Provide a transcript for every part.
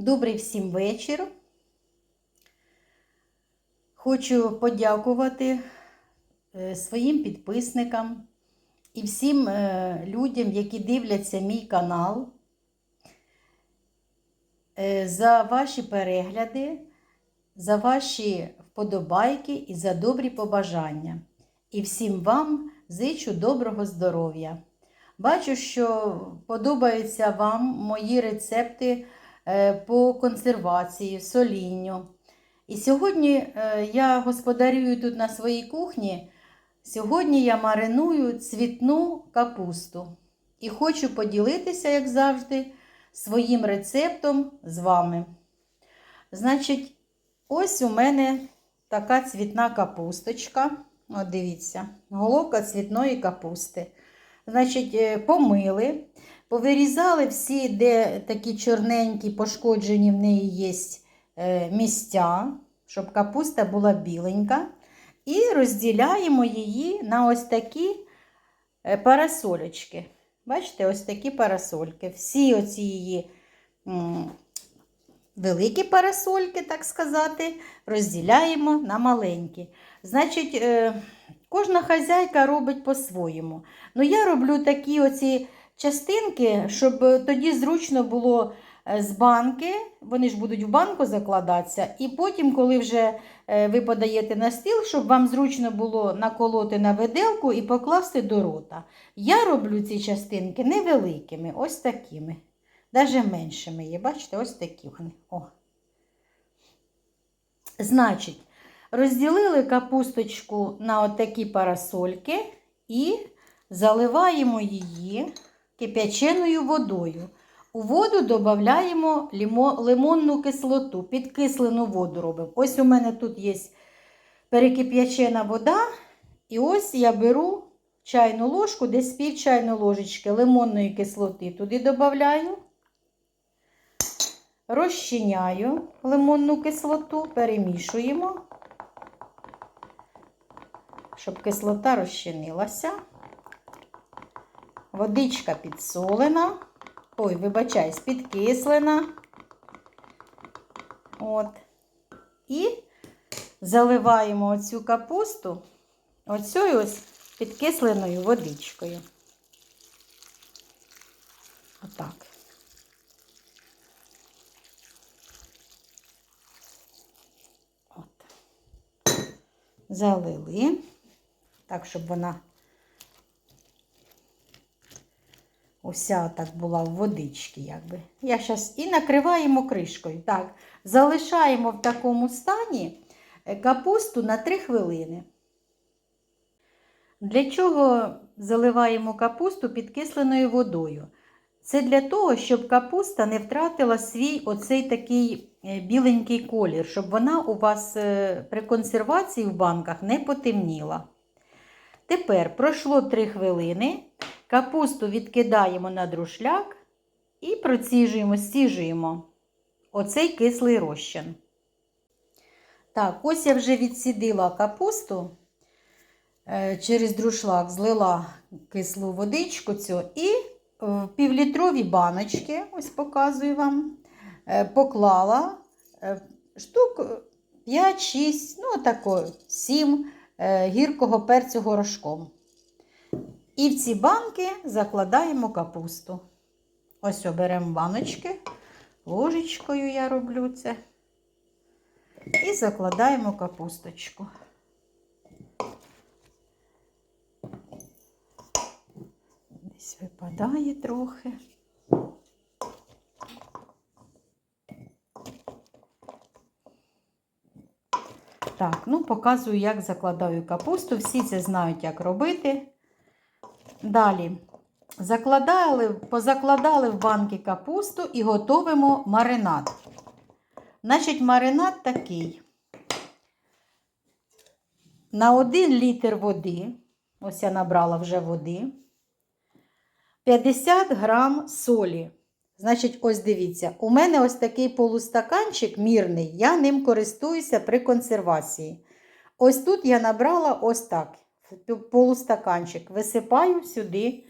Добрий всім вечір. Хочу подякувати е, своїм підписникам і всім е, людям, які дивляться мій канал, е, за ваші перегляди, за ваші вподобайки і за добрі побажання. І всім вам зичу доброго здоров'я. Бачу, що подобаються вам мої рецепти по консервації, солінню. І сьогодні е, я господарюю тут на своїй кухні. Сьогодні я мариную цвітну капусту. І хочу поділитися, як завжди, своїм рецептом з вами. Значить, ось у мене така цвітна капусточка. От дивіться, головка цвітної капусти. Значить, е, помили, повирізали всі, де такі чорненькі, пошкоджені в неї є е, місця, щоб капуста була біленька. І розділяємо її на ось такі е, парасолечки. Бачите, ось такі парасольки. Всі оці її великі парасольки, так сказати, розділяємо на маленькі. Значить, е, кожна хазяйка робить по-своєму. Ну, я роблю такі оці частинки, щоб тоді зручно було е, з банки, вони ж будуть в банку закладатися, і потім, коли вже е, ви подаєте на стіл, щоб вам зручно було наколоти на виделку і покласти до рота. Я роблю ці частинки невеликими, ось такими. Навіть меншими є. Бачите, ось такі вони. О. Значить, розділили капусточку на отакі парасольки і заливаємо її кип'яченою водою. У воду додаємо лимонну кислоту, підкислену воду робимо. Ось у мене тут є перекип'ячена вода. І ось я беру чайну ложку, десь пів чайної ложечки лимонної кислоти туди додаю. Розчиняю лимонну кислоту, перемішуємо, щоб кислота розчинилася. Водичка підсолена. Ой, вибачаюсь, підкислена. От. І заливаємо оцю капусту оцю ось підкисленою водичкою. Отак. От. Залили, так, щоб вона Уся так була в водичці, якби. Я зараз і накриваємо кришкою. Так, залишаємо в такому стані е, капусту на 3 хвилини. Для чого заливаємо капусту підкисленою водою? Це для того, щоб капуста не втратила свій оцей такий е, біленький колір, щоб вона у вас е, при консервації в банках не потемніла. Тепер пройшло 3 хвилини. Капусту відкидаємо на друшляк і проціжуємо, стіжуємо оцей кислий розчин. Так, ось я вже відсідила капусту е, через друшлак, злила кислу водичку цю і в півлітрові баночки, ось показую вам, е, поклала е, штук 5-6, ну тако 7 гіркого перцю горошком. І в ці банки закладаємо капусту. Ось оберемо баночки, ложечкою я роблю це. І закладаємо капусточку. Десь випадає трохи. Так, ну показую, як закладаю капусту. Всі це знають, як робити. Далі закладали, позакладали в банки капусту і готуємо маринад. Значить, маринад такий. На 1 літр води, ось я набрала вже води, 50 грам солі. Значить, ось дивіться, у мене ось такий полустаканчик мірний, я ним користуюся при консервації. Ось тут я набрала ось так полустаканчик, висипаю сюди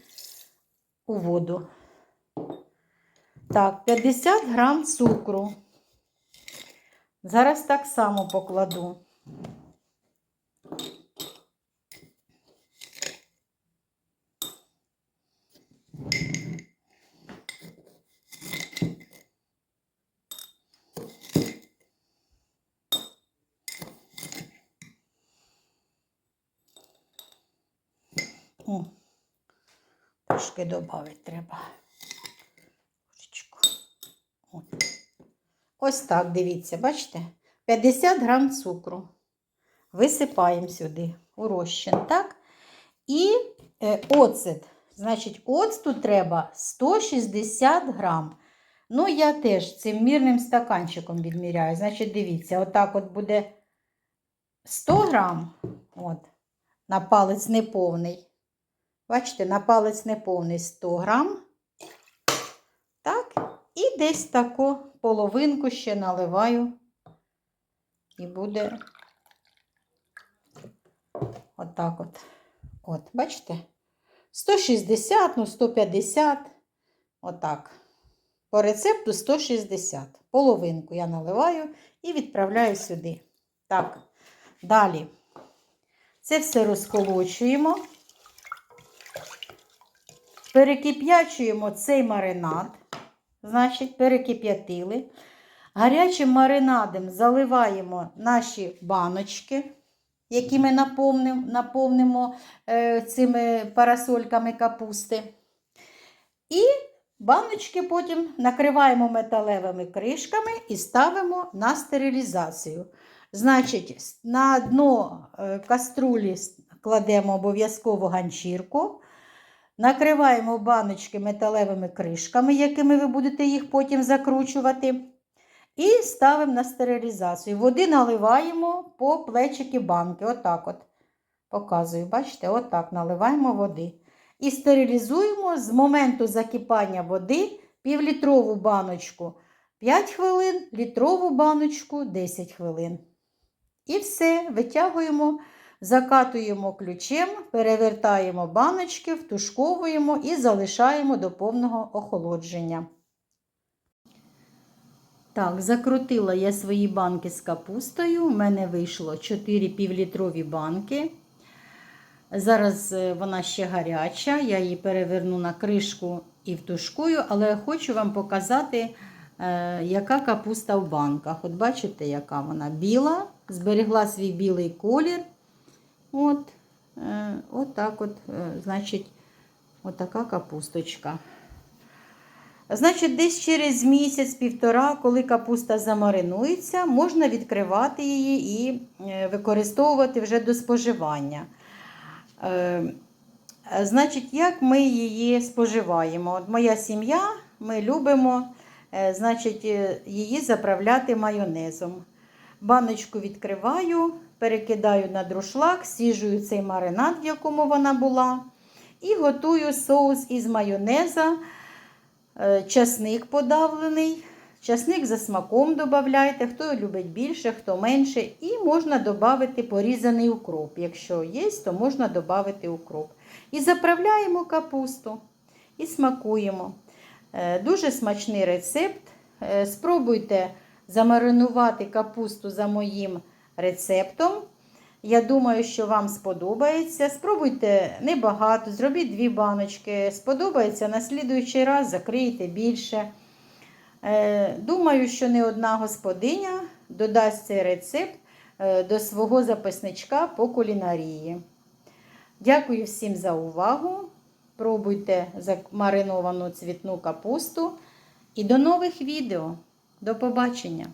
у воду. Так, 50 грам цукру. Зараз так само покладу. О, трошки додати треба. Ось так, дивіться, бачите? 50 грам цукру. Висипаємо сюди у розчин, так? І е, оцет. Значить, оцту треба 160 грам. Ну, я теж цим мірним стаканчиком відміряю. Значить, дивіться, отак от буде 100 грам. От, на палець неповний. Бачите, на палець неповний 100 грам. Так, і десь таку половинку ще наливаю. І буде отак от. От, бачите? 160, ну 150. Отак. По рецепту 160. Половинку я наливаю і відправляю сюди. Так, далі. Це все розколочуємо. Перекип'ячуємо цей маринад. Значить, перекип'ятили. Гарячим маринадом заливаємо наші баночки, які ми наповнимо, наповнимо е, цими парасольками капусти. І баночки потім накриваємо металевими кришками і ставимо на стерилізацію. Значить, на дно е, каструлі кладемо обов'язково ганчірку. Накриваємо баночки металевими кришками, якими ви будете їх потім закручувати. І ставимо на стерилізацію. Води наливаємо по плечики банки. Отак от. Показую, бачите, отак наливаємо води. І стерилізуємо з моменту закипання води півлітрову баночку 5 хвилин, літрову баночку 10 хвилин. І все, витягуємо. Закатуємо ключем, перевертаємо баночки, втушковуємо і залишаємо до повного охолодження. Так, закрутила я свої банки з капустою. У мене вийшло 4 півлітрові банки. Зараз е, вона ще гаряча, я її переверну на кришку і втушкую, але хочу вам показати, е, яка капуста в банках. От бачите, яка вона біла, зберегла свій білий колір. От, е, от так от, е, значить, от така капусточка. Значить, десь через місяць-півтора, коли капуста замаринується, можна відкривати її і е, використовувати вже до споживання. Значить, як ми її споживаємо? От моя сім'я, ми любимо значить, її заправляти майонезом. Баночку відкриваю, перекидаю на друшлак, сіжую цей маринад, в якому вона була, і готую соус із майонеза, Е, часник подавлений. Часник за смаком додавайте, хто любить більше, хто менше. І можна додати порізаний укроп. Якщо є, то можна додати укроп. І заправляємо капусту і смакуємо. Е, Дуже смачний рецепт. Е, Спробуйте замаринувати капусту за моїм рецептом. Я думаю, що вам сподобається. Спробуйте небагато, зробіть дві баночки. Сподобається, на слідуючий раз закрийте більше. Е, Думаю, що не одна господиня додасть цей рецепт е, до свого записничка по кулінарії. Дякую всім за увагу. Пробуйте замариновану цвітну капусту. І до нових відео. До побачення!